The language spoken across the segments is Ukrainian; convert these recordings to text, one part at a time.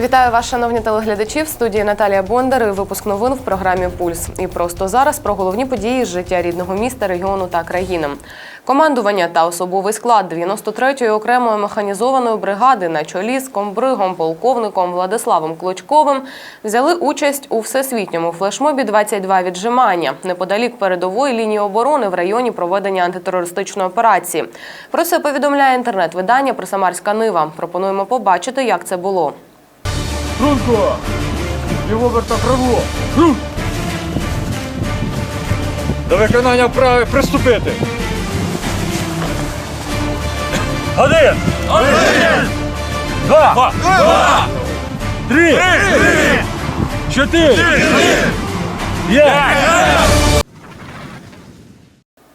Вітаю вас, шановні телеглядачі. В студії Наталія Бондар. і Випуск новин в програмі Пульс. І просто зараз про головні події з життя рідного міста, регіону та країни. Командування та особовий склад 93-ї окремої механізованої бригади на чолі з комбригом полковником Владиславом Клочковим взяли участь у всесвітньому флешмобі «22 віджимання неподалік передової лінії оборони в районі проведення антитерористичної операції. Про це повідомляє інтернет-видання Присамарська Нива. Пропонуємо побачити, як це було. Струнко! Його верта право! До виконання вправи приступити! Один! Один! Два! Два! Три! Три! Чотири! П'ять!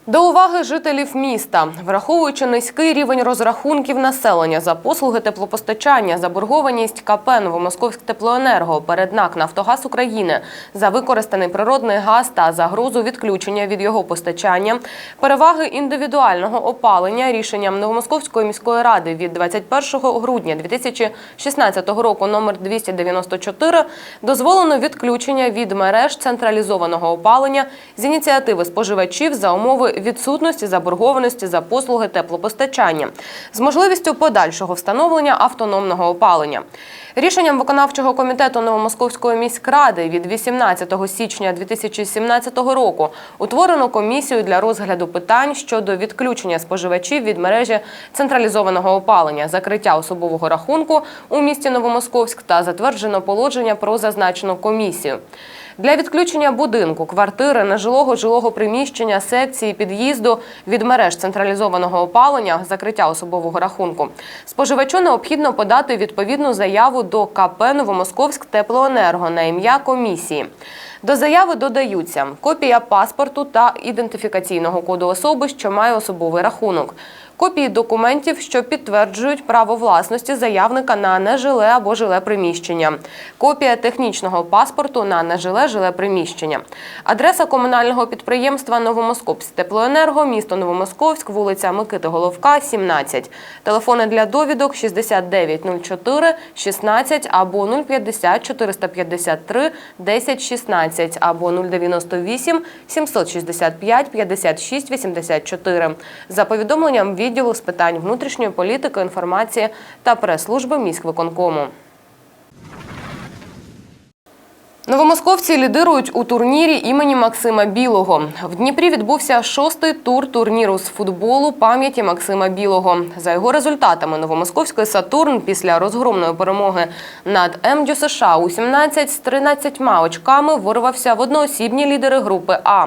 До уваги жителів міста, враховуючи низький рівень розрахунків населення за послуги теплопостачання, заборгованість КП Новомосковськ теплоенерго перед НАК Нафтогаз України за використаний природний газ та загрозу відключення від його постачання, переваги індивідуального опалення рішенням Новомосковської міської ради від 21 грудня 2016 року номер 294 дозволено відключення від мереж централізованого опалення з ініціативи споживачів за умови відсутності заборгованості за послуги теплопостачання з можливістю подальшого встановлення автономного опалення. Рішенням виконавчого комітету Новомосковської міськради від 18 січня 2017 року утворено комісію для розгляду питань щодо відключення споживачів від мережі централізованого опалення, закриття особового рахунку у місті Новомосковськ та затверджено положення про зазначену комісію. Для відключення будинку, квартири, нежилого жилого приміщення, секції, під'їзду від мереж централізованого опалення, закриття особового рахунку, споживачу необхідно подати відповідну заяву до КП Новомосковськ Теплоенерго на ім'я комісії. До заяви додаються копія паспорту та ідентифікаційного коду особи, що має особовий рахунок, копії документів, що підтверджують право власності заявника на нежиле або жиле приміщення, копія технічного паспорту на нежиле жиле приміщення, адреса комунального підприємства Новомосковськ Теплоенерго, місто Новомосковськ, вулиця Микити Головка, 17. Телефони для довідок 6904 16 або 050 453 10 16 або 098 765 56 84. За повідомленням відділу з питань внутрішньої політики, інформації та прес-служби міськвиконкому. Новомосковці лідирують у турнірі імені Максима Білого. В Дніпрі відбувся шостий тур турніру з футболу пам'яті Максима Білого. За його результатами новомосковський Сатурн після розгромної перемоги над МДЮ США у 17 з 13 очками вирвався в одноосібні лідери групи А.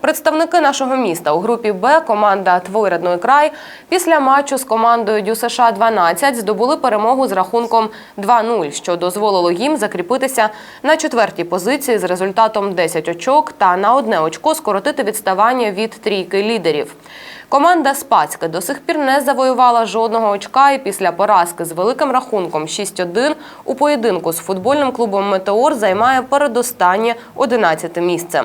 Представники нашого міста у групі Б команда Твой родной край після матчу з командою Дю США 12 здобули перемогу з рахунком 2-0, що дозволило їм закріпитися на четвертій позиції з результатом 10 очок та на одне очко скоротити відставання від трійки лідерів. Команда Спацька до сих пір не завоювала жодного очка і після поразки з великим рахунком 6-1 у поєдинку з футбольним клубом Метеор займає передостаннє 11 місце.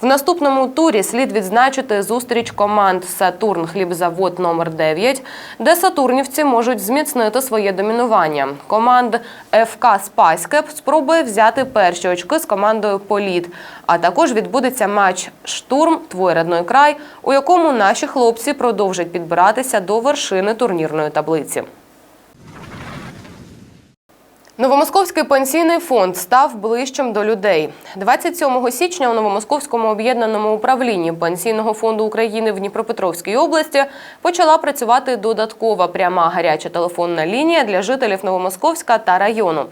В наступному турі слід відзначити зустріч команд Сатурн Хлібзавод номер 9 де сатурнівці можуть зміцнити своє домінування. Команд ФК Спаське спробує взяти перші очки з командою Політ. А також відбудеться матч Штурм Твой родной край, у якому наші хлопці продовжать підбиратися до вершини турнірної таблиці. Новомосковський пенсійний фонд став ближчим до людей. 27 січня у Новомосковському об'єднаному управлінні Пенсійного фонду України в Дніпропетровській області почала працювати додаткова пряма гаряча телефонна лінія для жителів Новомосковська та району.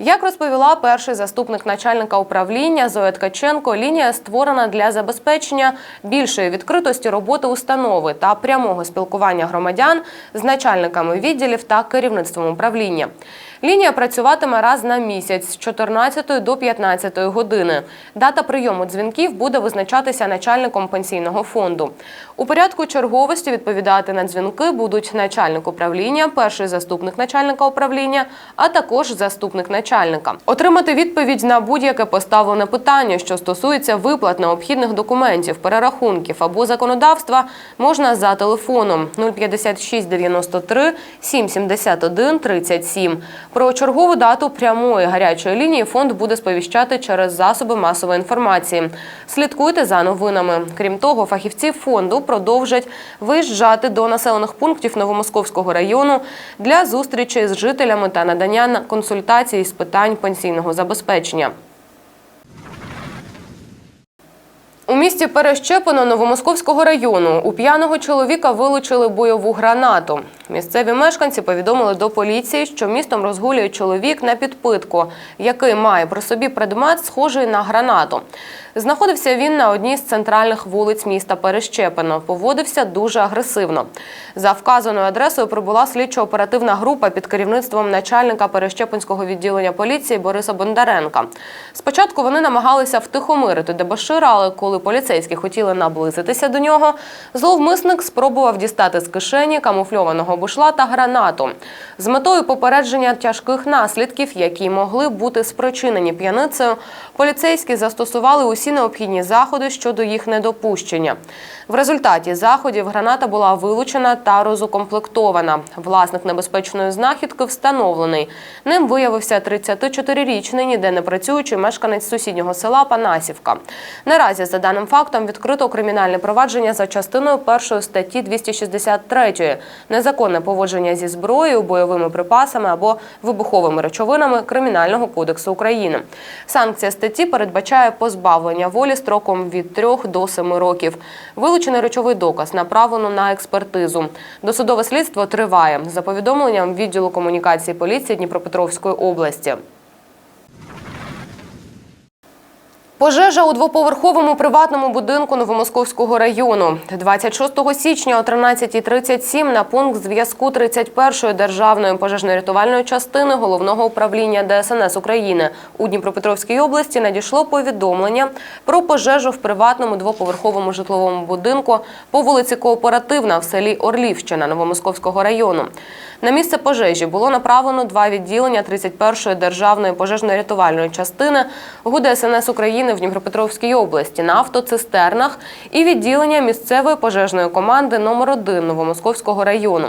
Як розповіла перший заступник начальника управління Зоя Ткаченко, лінія створена для забезпечення більшої відкритості роботи установи та прямого спілкування громадян з начальниками відділів та керівництвом управління. Лінія працюватиме раз на місяць з 14 до 15 години. Дата прийому дзвінків буде визначатися начальником пенсійного фонду. У порядку черговості відповідати на дзвінки будуть начальник управління, перший заступник начальника управління, а також заступник начальника. Отримати відповідь на будь-яке поставлене питання, що стосується виплат необхідних документів, перерахунків або законодавства, можна за телефоном 056 93 771 37 Про чергову дату прямої гарячої лінії фонд буде сповіщати через засоби масової інформації. Слідкуйте за новинами. Крім того, фахівці фонду продовжать виїжджати до населених пунктів Новомосковського району для зустрічей з жителями та надання консультацій з питань пенсійного забезпечення. У місті Перещепино Новомосковського району у п'яного чоловіка вилучили бойову гранату. Місцеві мешканці повідомили до поліції, що містом розгулює чоловік на підпитку, який має при собі предмет, схожий на гранату. Знаходився він на одній з центральних вулиць міста Перещепино. Поводився дуже агресивно. За вказаною адресою прибула слідчо-оперативна група під керівництвом начальника Перещепинського відділення поліції Бориса Бондаренка. Спочатку вони намагалися втихомирити дебашира, але коли поліцейські хотіли наблизитися до нього, зловмисник спробував дістати з кишені камуфльованого бушла та гранату з метою попередження тяжких наслідків, які могли бути спричинені п'яницею. Поліцейські застосували усі необхідні заходи щодо їх недопущення. В результаті заходів граната була вилучена та розукомплектована. Власник небезпечної знахідки встановлений. Ним виявився 34-річний ніде не працюючий мешканець сусіднього села Панасівка. Наразі за даним фактом відкрито кримінальне провадження за частиною першої статті 263 незаконне поводження зі зброєю, бойовими припасами або вибуховими речовинами Кримінального кодексу України. Санкція статті передбачає позбавлення волі строком від 3 до 7 років. Вилучений речовий доказ направлено на експертизу. Досудове слідство триває за повідомленням відділу комунікації поліції Дніпропетровської області. Пожежа у двоповерховому приватному будинку Новомосковського району. 26 січня о 13.37 на пункт зв'язку 31-ї державної пожежно-рятувальної частини головного управління ДСНС України у Дніпропетровській області надійшло повідомлення про пожежу в приватному двоповерховому житловому будинку по вулиці Кооперативна в селі Орлівщина Новомосковського району. На місце пожежі було направлено два відділення 31-ї державної пожежно-рятувальної частини ГУ ДСНС України в Дніпропетровській області на автоцистернах і відділення місцевої пожежної команди номер 1 Новомосковського району.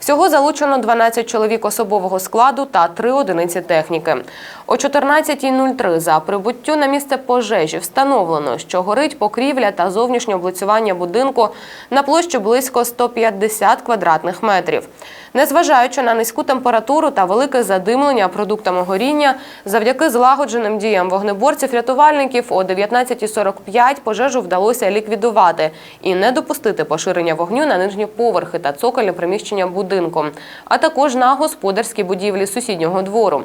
Всього залучено 12 чоловік особового складу та 3 одиниці техніки. О 14.03 за прибуттю на місце пожежі встановлено, що горить покрівля та зовнішнє облицювання будинку на площі близько 150 квадратних метрів. Незважаючи на низьку температуру та велике задимлення продуктами горіння, завдяки злагодженим діям вогнеборців-рятувальників о 19.45 пожежу вдалося ліквідувати і не допустити поширення вогню на нижні поверхи та цокольне приміщення будинку, а також на господарські будівлі сусіднього двору.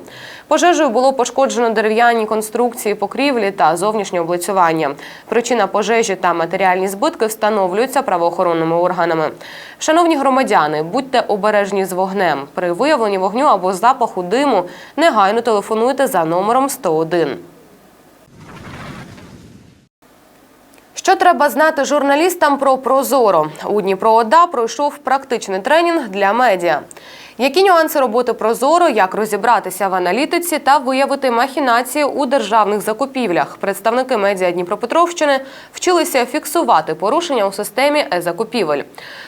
Пожежею було пошкоджено дерев'яні конструкції покрівлі та зовнішнє облицювання. Причина пожежі та матеріальні збитки встановлюються правоохоронними органами. Шановні громадяни, будьте обережні з вогнем. При виявленні вогню або запаху диму негайно телефонуйте за номером 101. Що треба знати журналістам про Прозоро? У Дніпро ОДА пройшов практичний тренінг для медіа. Які нюанси роботи Прозоро, як розібратися в аналітиці та виявити махінації у державних закупівлях? Представники медіа Дніпропетровщини вчилися фіксувати порушення у системі е-закупівель.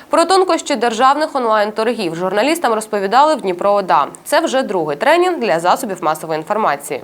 Про тонкощі державних онлайн-торгів журналістам розповідали в Дніпро ОДА. Це вже другий тренінг для засобів масової інформації.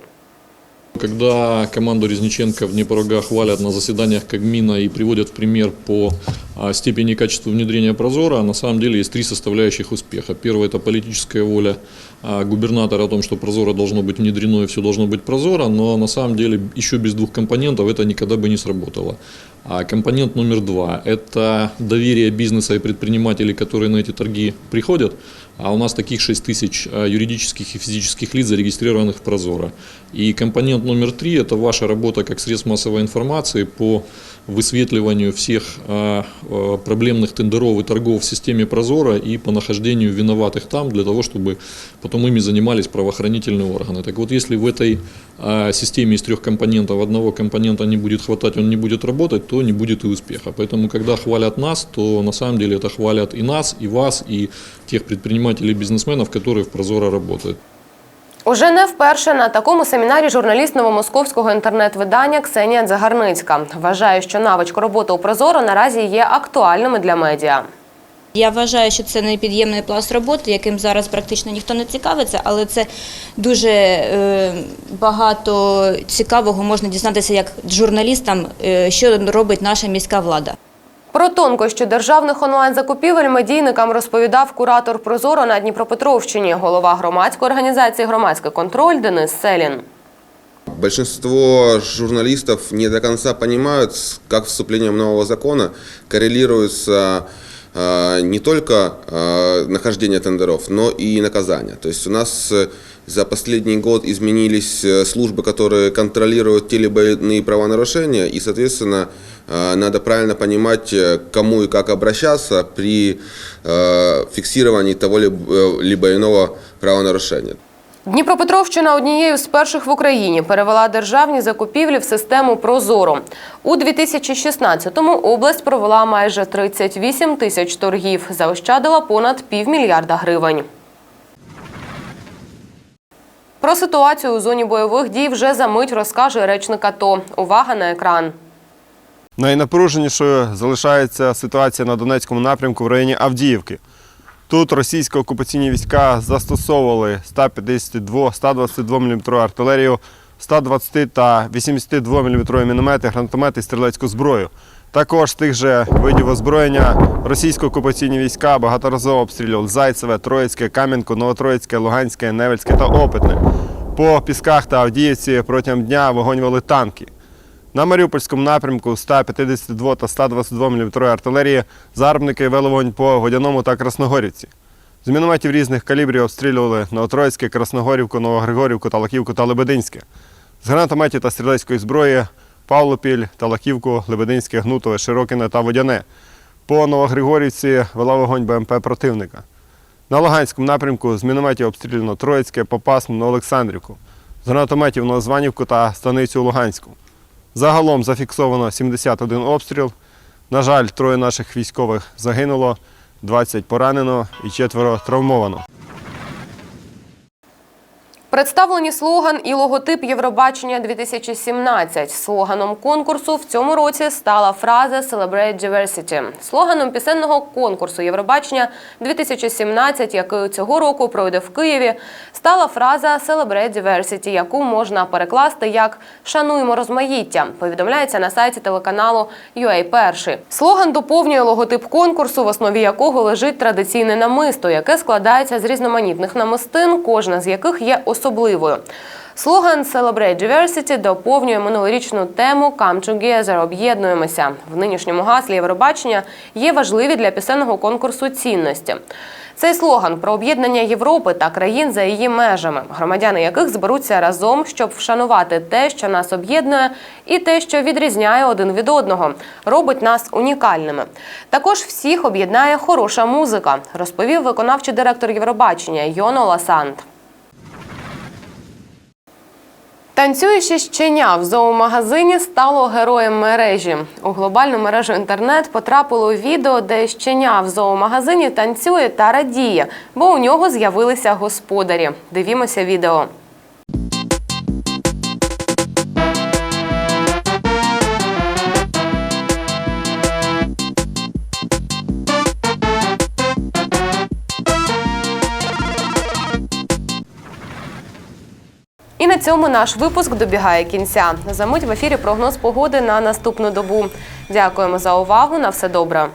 Когда команду Резниченко в Днепрога хвалят на заседаниях Кабмина и приводят в пример по а, степени и качеству внедрения Прозора, на самом деле есть три составляющих успеха. Первое – это политическая воля а, губернатора о том, что Прозоро должно быть внедрено и все должно быть прозоро, но на самом деле еще без двух компонентов это никогда бы не сработало. А компонент номер два – это доверие бизнеса и предпринимателей, которые на эти торги приходят. А у нас таких 6 тысяч а, юридических и физических лиц, зарегистрированных в Прозоро. И компонент номер три – это ваша работа как средств массовой информации по высветливанию всех а, а, проблемных тендеров и торгов в системе Прозора и по нахождению виноватых там, для того, чтобы потом ими занимались правоохранительные органы. Так вот, если в этой системе из трех компонентов одного компонента не будет хватать, он не будет работать, то не будет и успеха. Поэтому, когда хвалят нас, то на самом деле это хвалят и нас, и вас, и тех предпринимателей и бизнесменов, которые в Прозоро работают. Уже не вперше на такому семінарі журналіст новомосковського інтернет-видання Ксенія Дзагарницька вважає, що навичка роботи у Прозоро наразі є актуальними для медіа. Я вважаю, що це непід'ємний пласт роботи, яким зараз практично ніхто не цікавиться, але це дуже е, багато цікавого можна дізнатися як журналістам, е, що робить наша міська влада. Про тонкощі державних онлайн-закупівель медійникам розповідав куратор Прозоро на Дніпропетровщині, голова громадської організації Громадський контроль Денис Селін. Большинство журналистов не до конца понимают, с- как вступлением нового закона коррелируется не только э, нахождение тендеров, но и наказание. То есть у нас э, за последний год изменились э, службы, которые контролируют те либо иные правонарушения, и, соответственно, э, надо правильно понимать, э, кому и как обращаться при э, фиксировании того э, либо иного правонарушения. Дніпропетровщина однією з перших в Україні перевела державні закупівлі в систему Прозоро. У 2016-му область провела майже 38 тисяч торгів, заощадила понад півмільярда гривень. Про ситуацію у зоні бойових дій вже за мить розкаже речник АТО. Увага на екран. Найнапруженішою залишається ситуація на Донецькому напрямку в районі Авдіївки. Тут російські окупаційні війська застосовували 152, 122 мм артилерію, 120 та 82 мм міномети, гранатомети і стрілецьку зброю. Також тих же видів озброєння російські окупаційні війська багаторазово обстрілювали Зайцеве, Троїцьке, Кам'янку, Новотроїцьке, Луганське, Невельське та Опитне. По Пісках та Авдіївці протягом дня вогонь вели танки. На Маріупольському напрямку 152 та 122 мм артилерії загарбники вели вогонь по Водяному та Красногорівці. З мінометів різних калібрів обстрілювали Новотроїцьке, Красногорівку, Новогригорівку, Талаківку та Лебединське. З гранатометів та стрілецької зброї Павлопіль, Талаківку, Лебединське, Гнутове, Широкине та Водяне. По Новогригорівці вела вогонь БМП противника. На Луганському напрямку з мінометів обстріляно Троїцьке, Попасну, Олександрівку. З гранатометів Новозванівку та станицю Луганську. Загалом зафіксовано 71 обстріл. На жаль, троє наших військових загинуло, 20 поранено і четверо травмовано. Представлені слоган і логотип Євробачення 2017. Слоганом конкурсу в цьому році стала фраза «Celebrate Diversity». Слоганом пісенного конкурсу Євробачення 2017, який цього року пройде в Києві, стала фраза «Celebrate Diversity», яку можна перекласти як «Шануємо розмаїття», повідомляється на сайті телеканалу UA Перший. Слоган доповнює логотип конкурсу, в основі якого лежить традиційне намисто, яке складається з різноманітних намистин, кожна з яких є особливою. Слоган «Celebrate Diversity» доповнює минулорічну тему «Come Together» – «Об'єднуємося». В нинішньому гаслі Євробачення є важливі для пісенного конкурсу цінності. Цей слоган про об'єднання Європи та країн за її межами, громадяни яких зберуться разом, щоб вшанувати те, що нас об'єднує, і те, що відрізняє один від одного, робить нас унікальними. Також всіх об'єднає хороша музика, розповів виконавчий директор Євробачення Йоно Ласант. Танцююче щеня в зоомагазині стало героєм мережі. У глобальну мережу інтернет потрапило відео, де щеня в зоомагазині танцює та радіє, бо у нього з'явилися господарі. Дивімося відео. Цьому наш випуск добігає кінця. Замить в ефірі прогноз погоди на наступну добу. Дякуємо за увагу. На все добре.